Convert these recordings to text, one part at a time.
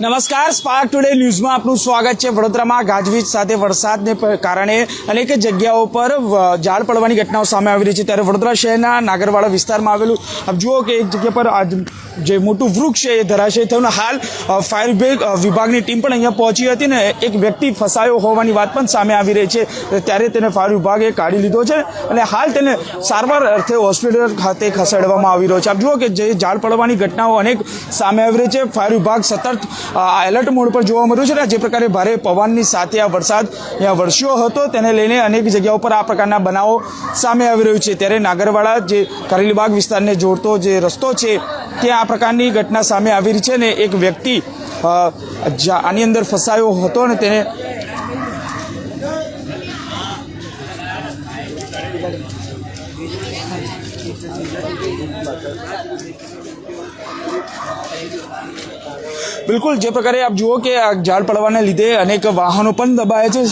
નમસ્કાર spark today ન્યૂઝમાં આપનું સ્વાગત છે. વડોદરામાં ગાજવીજ સાથે વરસાદને કારણે અનેક જગ્યાઓ પર ઝાડ પડવાની ઘટનાઓ સામે આવી રહી છે. ત્યારે વડોદરા શહેરના નાગરવાડા વિસ્તારમાં આવેલું જુઓ કે એક જગ્યા પર જે મોટું વૃક્ષ છે એ ધરાશય થયું હાલ ફાયર વિભાગ વિભાગની ટીમ પણ અહીંયા પહોંચી હતી ને એક વ્યક્તિ ફસાયો હોવાની વાત પણ સામે આવી રહી છે. ત્યારે તેને ફાયર વિભાગે કાઢી લીધો છે અને હાલ તેને સારવાર અર્થે હોસ્પિટલ ખાતે ખસેડવામાં આવી રહ્યો છે. આપ જુઓ કે જે ઝાડ પડવાની ઘટનાઓ અનેક સામે આવી રહી છે. ફાયર વિભાગ સતત અ, એલર્ટ મોડ પર જોવા મળ્યું છે અને જે પ્રકારે ભારે પવનની સાથે આ વરસાદ વરસ્યો હતો. તેને લઈને અનેક જગ્યાઓ પર આ પ્રકારના બનાવો સામે આવી રહ્યું છે. ત્યારે નાગરવાડા જે કરેલીબાગ વિસ્તારને જોડતો જે રસ્તો છે, ત્યાં આ પ્રકારની ઘટના સામે આવી રહી છે ને, એક વ્યક્તિ આની અંદર ફસાયો હતો અને તેને બિલકુલ જે પ્રકારે આપ જુઓ કે આ ઝાડ પડવાને લીધે અનેક વાહનો પણ દબાયા છે.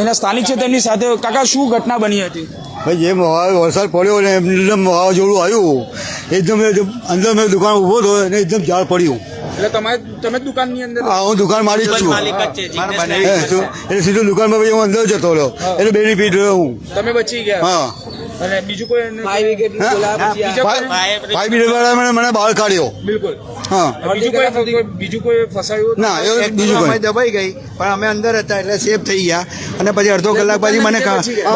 એના સ્થાનિક છે તેમની સાથે કાકા શું ઘટના બની હતી? ભાઈ જે વાવ- વરસાદ પડ્યો ને એકદમ વાવાઝોડું આવ્યું એકદમ અંદર મેં દુકાન ઊભો હતો અને એકદમ ઝાડ પડ્યું. એટલે તમે તમે દુકાનની અંદર? આ હું દુકાન મારી જ છું એટલે સીધું દુકાનમાં હું અંદર જતો રહ્યો. એટલે બેનિફિટ રહ્યો હું. તમે બચી ગયા? હા. અને બીજું કોઈ વાળા મને મને બહાર કાઢ્યો. બિલકુલ. બીજું કોઈ બીજું કોઈ ફસાયું? ના એ બીજું કોઈ. દબાઈ ગઈ પણ અમે અંદર હતા એટલે સેફ થઈ ગયા. અને પછી અડધો કલાક પછી મને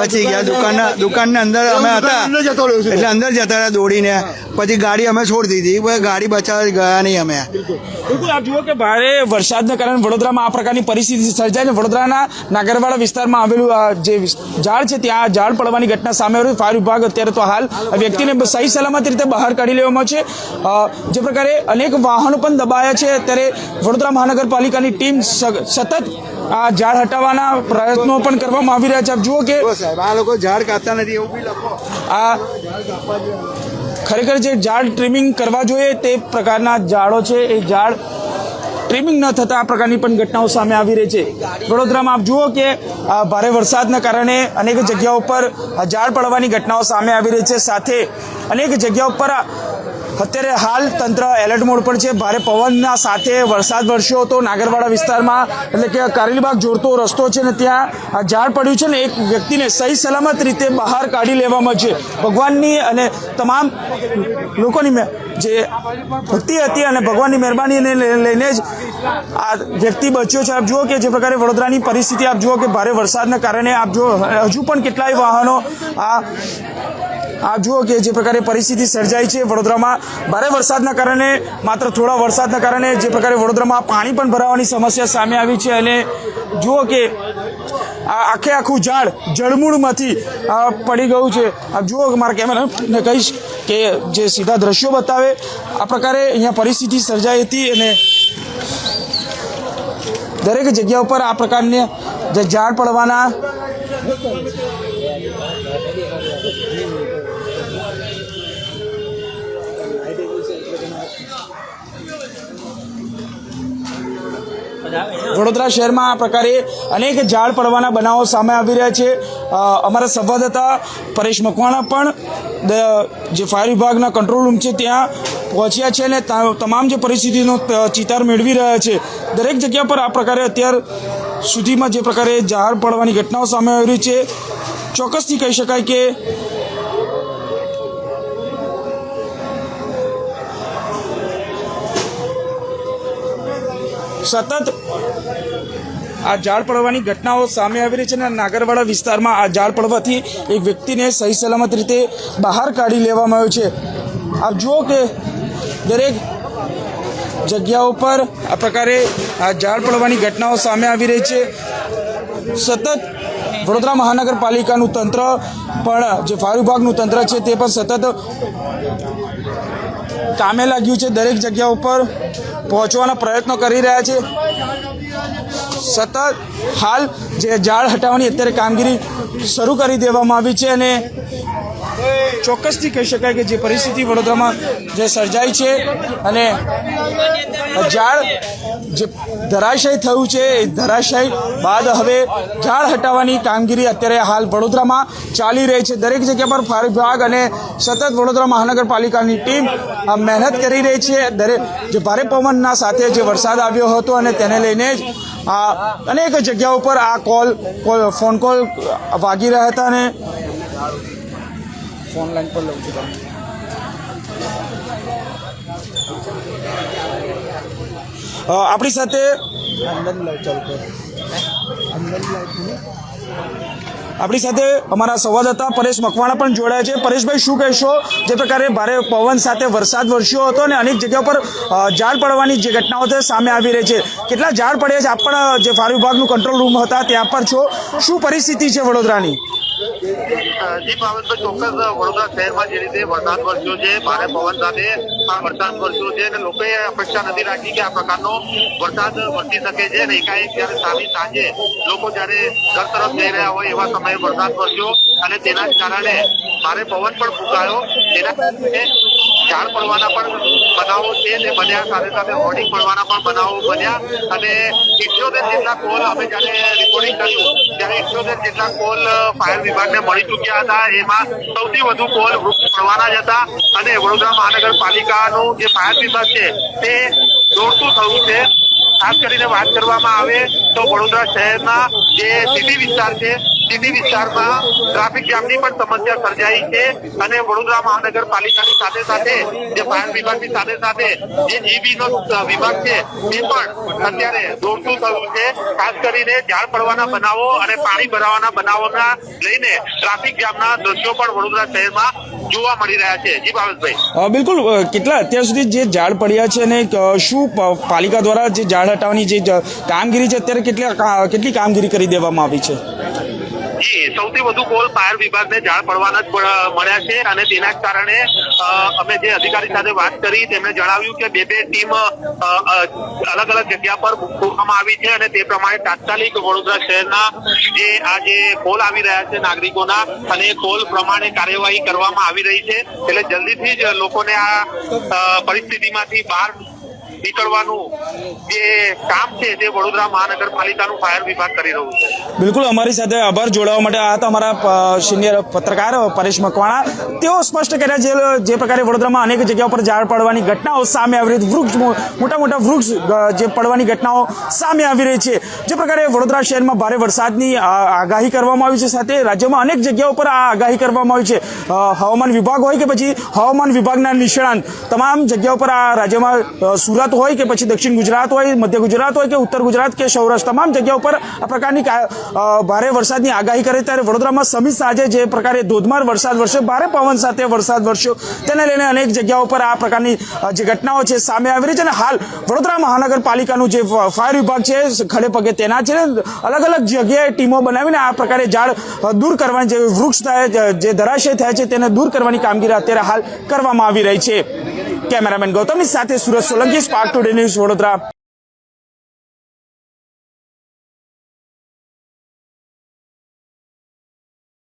બચી ગયા. દુકાનના દુકાનના અંદર અમે હતા. અંદર જતો એટલે અંદર જતા રહ્યા દોડીને. પછી ગાડી અમે છોડી દીધી ગાડી બચાવી ગયા નહીં અમે. બિલકુલ. આપ જુઓ કે ભારે વરસાદના કારણે વડોદરામાં આ પ્રકારની પરિસ્થિતિ સર્જાય ને વડોદરાના નાગરવાડા વિસ્તારમાં આવેલું આ જે ઝાડ છે ત્યાં ઝાડ પડવાની ઘટના સામે આવી ફાયર વિભાગ અત્યારે તો હાલ આ વ્યક્તિને સહી સલામત રીતે બહાર કાઢી લેવામાં છે. જે પ્રકારે અનેક વાહનો પણ દબાયા છે. ત્યારે વડોદરા મહાનગરપાલિકાની ટીમ સતત આ ઝાડ હટાવવાના પ્રયત્નો પણ કરવામાં આવી રહ્યા છે. આપ જુઓ કે આ લોકો ઝાડ કાપતા નથી એવું બી લખો. આ ખરેખર જે ઝાડ ટ્રીમિંગ કરવા જોઈએ તે પ્રકારના ઝાડો છે. એ ઝાડ ટ્રીમિંગ ન થતા આ પ્રકારની પણ ઘટનાઓ સામે આવી રહી છે. વડોદરામાં આપ જુઓ કે ભારે વરસાદના કારણે અનેક જગ્યાઓ પર ઝાડ પડવાની ઘટનાઓ સામે આવી રહી છે. સાથે અનેક જગ્યાઓ પર અત્યારે હાલ તંત્ર એલર્ટ મોડ પર છે. ભારે પવનના સાથે વરસાદ વરસ્યો હતો. નાગરવાડા વિસ્તારમાં એટલે કે કારેલીબાગ જોડતો રસ્તો છે ને ત્યાં આ ઝાડ પડ્યું છે ને એક વ્યક્તિને સહી સલામત રીતે બહાર કાઢી લેવામાં છે. ભગવાનની અને તમામ લોકોની જે ભક્તિ હતી અને ભગવાનની મહેરબાનીને લઈ- લઈને જ આ વ્યક્તિ બચ્યો છે. આપ જુઓ કે જે પ્રકારે વડોદરાની પરિસ્થિતિ, આપ જુઓ કે ભારે વરસાદના કારણે આપ જુઓ, હજુ પણ કેટલાય વાહનો આ આપ જુઓ કે જે પ્રકારે પરિસ્થિતિ સર્જાઈ છે વડોદરામાં. ભારે વરસાદના કારણે, માત્ર થોડા વરસાદના કારણે જે પ્રકારે વડોદરામાં પાણી પણ ભરાવાની સમસ્યા સામે આવી છે અને જુઓ કે આ આખે આખું ઝાડ જળમૂળમાંથી પડી ગયું છે. આપ જુઓ મારા કેમેરાને કહીશ કે જે સીધા દ્રશ્યો બતાવે, આ પ્રકારે અહીંયા પરિસ્થિતિ સર્જાઈ હતી અને દરેક જગ્યા ઉપર આ પ્રકારની જે ઝાડ પડવાના વડોદરા શહેરમાં આ પ્રકારે અનેક ઝાડ પડવાના બનાવો સામે આવી રહ્યા છે. અમારા સંવાદદાતા પરેશ મકવાણા પણ જે ફાયર વિભાગના કંટ્રોલ રૂમ છે ત્યાં પહોંચ્યા છે અને તમામ જે પરિસ્થિતિનો ચિતાર મેળવી રહ્યા છે. દરેક જગ્યા પર આ પ્રકારે અત્યાર સુધીમાં જે પ્રકારે ઝાડ પડવાની ઘટનાઓ સામે આવી રહી છે. ચોક્કસથી કહી શકાય કે સતત આ ઝાડ પડવાની ઘટનાઓ સામે આવી રહી છે અને નાગરવાડા વિસ્તારમાં આ ઝાડ પડવાથી એક વ્યક્તિને સહી સલામત રીતે બહાર કાઢી લેવામાં આવ્યો છે. આપ જુઓ કે દરેક જગ્યાઓ પર આ પ્રકારે આ ઝાડ પડવાની ઘટનાઓ સામે આવી રહી છે. સતત વડોદરા મહાનગરપાલિકાનું તંત્ર પણ, જે ફાયર વિભાગનું તંત્ર છે, તે પણ સતત કામે લાગ્યું છે, દરેક જગ્યા ઉપર પહોંચવાના પ્રયત્નો કરી રહ્યા છે. સતત હાલ જે ઝાડ હટાવવાની અત્યારે કામગીરી શરૂ કરી દેવામાં આવી છે અને ચોક્કસથી કહી શકાય કે જે પરિસ્થિતિ વડોદરામાં જે સર્જાઈ છે અને ઝાડ જે ધરાશય થયું છે, એ ધરાશય બાદ હવે ઝાડ હટાવવાની કામગીરી અત્યારે હાલ વડોદરામાં ચાલી રહી છે. દરેક જગ્યા પર ફાયર વિભાગ અને સતત વડોદરા મહાનગરપાલિકાની ટીમ મહેનત કરી રહી છે. દરેક જે ભારે પવનના સાથે જે વરસાદ આવ્યો હતો અને તેને લઈને જ આ અનેક જગ્યાઓ પર આ કોલ કોલ ફોન કોલ વાગી રહ્યા હતા અને ફોન લાઈન પર લઉં છું તમને અ, આપણી સાથે આપણી સાથે અમારા સંવાદદાતા પરેશ મકવાણા પણ જોડાયા છે. પરેશભાઈ, શું કહેશો? જે પ્રકારે ભારે પવન સાથે વરસાદ વરસ્યો હતો અને અનેક જગ્યા પર ઝાડ પડવાની જે ઘટનાઓ છે, સામે આવી રહી છે. કેટલા ઝાડ પડ્યા છે? આપ પણ જે ફાયર વિભાગનું કંટ્રોલ રૂમ હતા, ત્યાં પર છો. શું પરિસ્થિતિ છે વડોદરાની? જી ભાવેશભાઈ ચોક્કસ વડોદરા શહેરમાં જે રીતે વરસાદ વરસ્યો છે, ભારે પવન સાથે આ વરસાદ વરસ્યો છે અને લોકોએ અપેક્ષા નથી રાખી કે આ પ્રકારનો વરસાદ વરસી શકે છે. અને એકાએક જયારે સામી સાંજે લોકો જયારે ઘર તરફ જઈ રહ્યા હોય એવા સમયે વરસાદ વરસ્યો અને તેના કારણે ભારે પવન પણ ફૂંકાયો. તેના કારણે ઝાડ પડવાના પણ બનાવો છે તે બન્યા, સાથે સાથે હોર્ડિંગ પડવાના પણ બનાવો બન્યા. અને ઇઠ્યોતેર જેટલા કોલ અમે જયારે રિપોર્ટિંગ કર્યું, ત્યારે ઇઠ્યોતેર જેટલા કોલ ફાયર વિભાગને મળી ચૂક્યા હતા. એમાં સૌથી વધુ કોલ વૃક્ષ પડવાના જ હતા. અને વડોદરા મહાનગરપાલિકાનું જે ફાયર વિભાગ છે, તે દોડતું થયું છે. ખાસ કરીને વાત કરવામાં આવે તો વડોદરા શહેરના જે સિટી વિસ્તાર છે સિટી વિસ્તારમાં ટ્રાફિક જામની પણ સમસ્યા સર્જાઈ છે. અને વડોદરા મહાનગરપાલિકાની સાથે સાથે જે ફાયર વિભાગની સાથે સાથે જે જીબી નો વિભાગ છે, એ પણ અત્યારે દોડતું થયું છે. ખાસ કરીને ઝાડ પડવાના બનાવો અને પાણી ભરાવાના બનાવોના લઈને ટ્રાફિક જામના દ્રશ્યો પણ વડોદરા શહેરમાં જોવા મળી રહ્યા છે. જી ભાવેશભાઈ. બિલકુલ કેટલા અત્યાર સુધી જે ઝાડ પડ્યા છે અને શું પાલિકા દ્વારા જે ઝાડ હટાવવાની જે કામગીરી છે, અત્યારે કેટલી કેટલી કામગીરી કરી દેવામાં આવી છે? જી, સૌથી વધુ કોલ ફાયર વિભાગને જાણ પડવાના જ મળ્યા છે અને તેના જ કારણે અમે જે અધિકારી સાથે વાત કરી, તેમણે જણાવ્યું કે બે બે ટીમ અલગ અલગ જગ્યા પર મૂકવામાં આવી છે અને તે પ્રમાણે તાત્કાલિક વડોદરા શહેરના જે, આ જે કોલ આવી રહ્યા છે નાગરિકોના, અને કોલ પ્રમાણે કાર્યવાહી કરવામાં આવી રહી છે. એટલે જલ્દીથી જ લોકોને આ પરિસ્થિતિમાંથી બહાર નીકળવાનું જે કામ છે તે વડોદરા મહાનગરપાલિકાનું ફાયર વિભાગ કરી રહ્યું છે. બિલકુલ અમારી સાથે આભાર જોડાવા માટે આ હતા સિનિયર પત્રકાર પરેશ મકવાણા. તેઓ સ્પષ્ટ કર્યા જે જે પ્રકારે વડોદરામાં અનેક જગ્યા પર ઝાડ પડવાની ઘટનાઓ સામે આવી રહી વૃક્ષ મોટા મોટા વૃક્ષ જે પડવાની ઘટનાઓ સામે આવી રહી છે. જે પ્રકારે વડોદરા શહેરમાં ભારે વરસાદની આગાહી કરવામાં આવી છે. સાથે રાજ્યમાં અનેક જગ્યાઓ પર આ આગાહી કરવામાં આવી છે. હવામાન વિભાગ હોય કે પછી હવામાન વિભાગના નિષ્ણાંત તમામ જગ્યાઓ પર આ રાજ્યમાં અ, હોય કે પછી દક્ષિણ ગુજરાત હોય, મધ્ય ગુજરાત હોય કે ઉત્તર ગુજરાત કે સૌરાષ્ટ્ર, તમામ જગ્યા પર આ પ્રકારની ભારે વરસાદની આગાહી કરે ત્યારે વડોદરામાં સમી સાંજે જે પ્રકારે ધોધમાર વરસાદ વરસ્યો, ભારે પવન સાથે વરસાદ વરસ્યો, તેને લઈને અનેક જગ્યાઓ પર આ પ્રકારની જે ઘટનાઓ છે સામે આવી રહી છે અને હાલ વડોદરા મહાનગરપાલિકાનું જે ફાયર વિભાગ છે, ખડે પગે તેના છે અલગ અલગ જગ્યાએ ટીમો બનાવીને આ પ્રકારે ઝાડ દૂર કરવાની જે વૃક્ષ થાય જે ધરાશય થાય છે, તેને દૂર કરવાની કામગીરી અત્યારે હાલ કરવામાં આવી રહી છે. કેમેરામેન ગૌતમની સાથે Surat Solanki spark today news Vadodara.